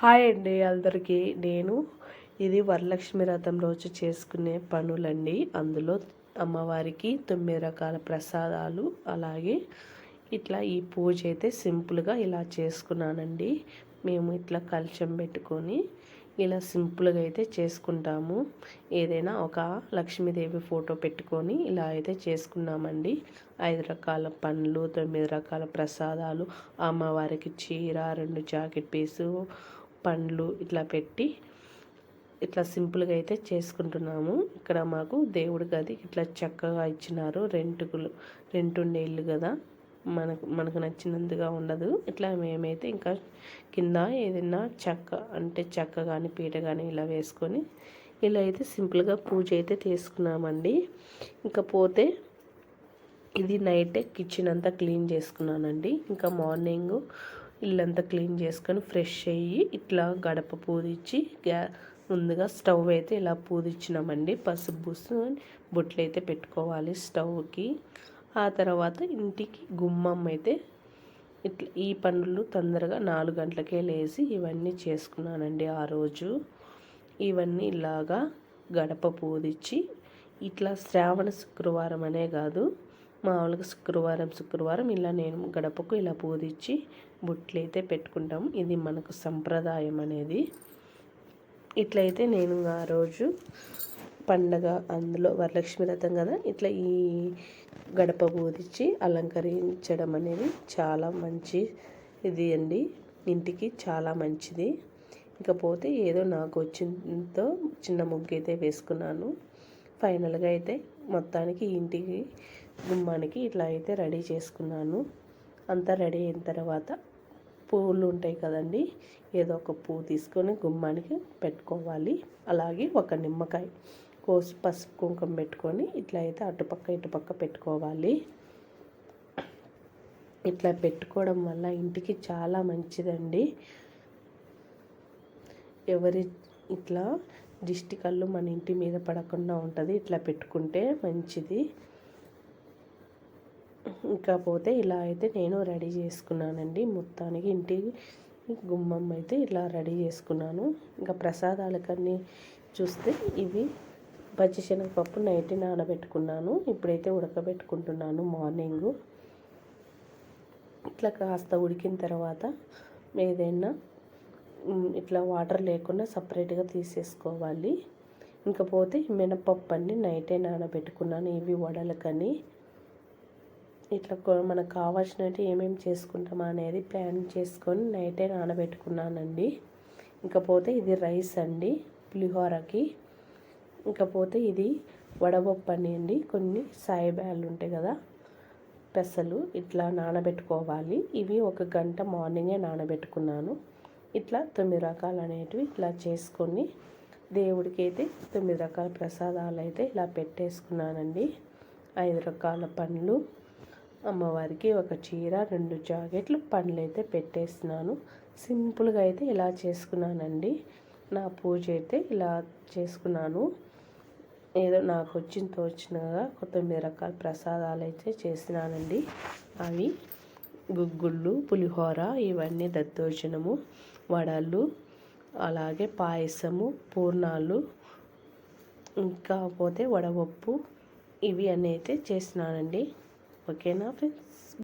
Hi అండి అందరికీ. నేను ఇది వరలక్ష్మి రథం రోజు చేసుకునే పనులండి. అందులో అమ్మవారికి తొమ్మిది రకాల ప్రసాదాలు అలాగే ఇట్లా ఈ పూజ అయితే సింపుల్గా ఇలా చేసుకున్నానండి. మేము ఇట్లా కలశం పెట్టుకొని ఇలా సింపుల్గా అయితే చేసుకుంటాము. ఏదైనా ఒక లక్ష్మీదేవి ఫోటో పెట్టుకొని ఇలా అయితే చేసుకున్నామండి. ఐదు రకాల పండ్లు తొమ్మిది రకాల ప్రసాదాలు అమ్మవారికి చీర రెండు జాకెట్ పీసు పండ్లు ఇట్లా పెట్టి ఇట్లా సింపుల్గా అయితే చేసుకుంటున్నాము. ఇక్కడ మాకు దేవుడి గది ఇట్లా చక్కగా ఇచ్చినారు. రెంటుకులు రెంట్ ఉండే ఇల్లు కదా. మనకు మనకు నచ్చినందుగా ఉండదు. ఇట్లా మేమైతే ఇంకా కింద ఏదైనా చెక్క అంటే చెక్క కానీ పీట కానీ ఇలా వేసుకొని ఇలా అయితే సింపుల్గా పూజ అయితే చేసుకున్నామండి. ఇంకా పోతే ఇది నైటే కిచెన్ అంతా క్లీన్ చేసుకున్నానండి. ఇంకా మార్నింగ్ ఇల్లంతా క్లీన్ చేసుకొని ఫ్రెష్ అయ్యి ఇట్లా గడప పూదిచ్చి గ్యా ముందుగా స్టవ్ అయితే ఇలా పూదిచ్చినామండి. పసుపు బుసు బొట్లు అయితే పెట్టుకోవాలి స్టవ్కి. ఆ తర్వాత ఇంటికి గుమ్మం అయితే ఇట్లా ఈ పనులు తొందరగా నాలుగు గంటలకే లేచి ఇవన్నీ చేసుకున్నానండి ఆ రోజు. ఇవన్నీ ఇలాగా గడప పూదిచ్చి ఇట్లా శ్రావణ శుక్రవారం అనే కాదు మామూలుగా శుక్రవారం శుక్రవారం ఇలా నేను గడపకు ఇలా పూదిచ్చి బొట్లు అయితే పెట్టుకుంటాం. ఇది మనకు సంప్రదాయం అనేది. ఇట్లయితే నేను ఆ రోజు పండగ అందులో వరలక్ష్మి రథం కదా ఇట్లా ఈ గడప పూజించి అలంకరించడం అనేది చాలా మంచి ఇది అండి. ఇంటికి చాలా మంచిది. ఇకపోతే ఏదో నాకు వచ్చిందో చిన్న ముగ్గు అయితే వేసుకున్నాను. ఫైనల్గా అయితే మొత్తానికి ఇంటికి గుమ్మానికి ఇట్లా అయితే రెడీ చేసుకున్నాను. అంతా రెడీ అయిన తర్వాత పూలు ఉంటాయి కదండి ఏదో ఒక పువ్వు తీసుకొని గుమ్మానికి పెట్టుకోవాలి. అలాగే ఒక నిమ్మకాయ కోసి పసుపు కుంకుమ పెట్టుకొని ఇట్లా అయితే అటుపక్క ఇటుపక్క పెట్టుకోవాలి. ఇట్లా పెట్టుకోవడం వల్ల ఇంటికి చాలా మంచిదండి. ఎవరి ఇట్లా దిష్టి కళ్ళు మన ఇంటి మీద పడకుండా ఉంటుంది. ఇట్లా పెట్టుకుంటే మంచిది. ఇంకా పోతే ఇలా అయితే నేను రెడీ చేసుకున్నానండి. మొత్తానికి ఇంటి గుమ్మం అయితే ఇలా రెడీ చేసుకున్నాను. ఇంకా ప్రసాదాలకన్నీ చూస్తే ఇవి పచ్చిశనగపప్పు నైట్ నానబెట్టుకున్నాను. ఇప్పుడైతే ఉడకబెట్టుకుంటున్నాను మార్నింగు. ఇట్లా కాస్త ఉడికిన తర్వాత ఏదైనా ఇట్లా వాటర్ లేకుండా సపరేట్గా తీసేసుకోవాలి. ఇంకపోతే మినపప్పు అన్ని నైటే నానబెట్టుకున్నాను ఇవి వడలకని. ఇట్లా మనకు కావాల్సినట్టు ఏమేమి చేసుకుంటామా అనేది ప్లాన్ చేసుకొని నైటే నానబెట్టుకున్నానండి. ఇంకపోతే ఇది రైస్ అండి పులిహోరకి. ఇంకపోతే ఇది వడపప్పు అని అండి కొన్ని సాయిబ్యాలు ఉంటాయి కదా పెసలు ఇట్లా నానబెట్టుకోవాలి. ఇవి ఒక గంట మార్నింగే నానబెట్టుకున్నాను. ఇట్లా తొమ్మిది రకాలు అనేటివి ఇట్లా చేసుకొని దేవుడికి అయితే తొమ్మిది రకాల ప్రసాదాలు అయితే ఇలా పెట్టేసుకున్నానండి. ఐదు రకాల పండ్లు అమ్మవారికి ఒక చీర రెండు జాకెట్లు పండ్లు అయితే పెట్టేస్తున్నాను. సింపుల్గా అయితే ఇలా చేసుకున్నానండి. నా పూజ అయితే ఇలా చేసుకున్నాను. ఏదో నాకు వచ్చిన తోచినగా తొమ్మిది రకాల ప్రసాదాలు అయితే చేసినానండి. అవి గుగ్గుళ్ళు పులిహోర ఇవన్నీ దద్దోజనము వడలు అలాగే పాయసము పూర్ణాలు ఇంకా పోతే వడపప్పు ఇవి అన్నీ అయితే చేసినానండి ఓకేనా ఫ్రెండ్స్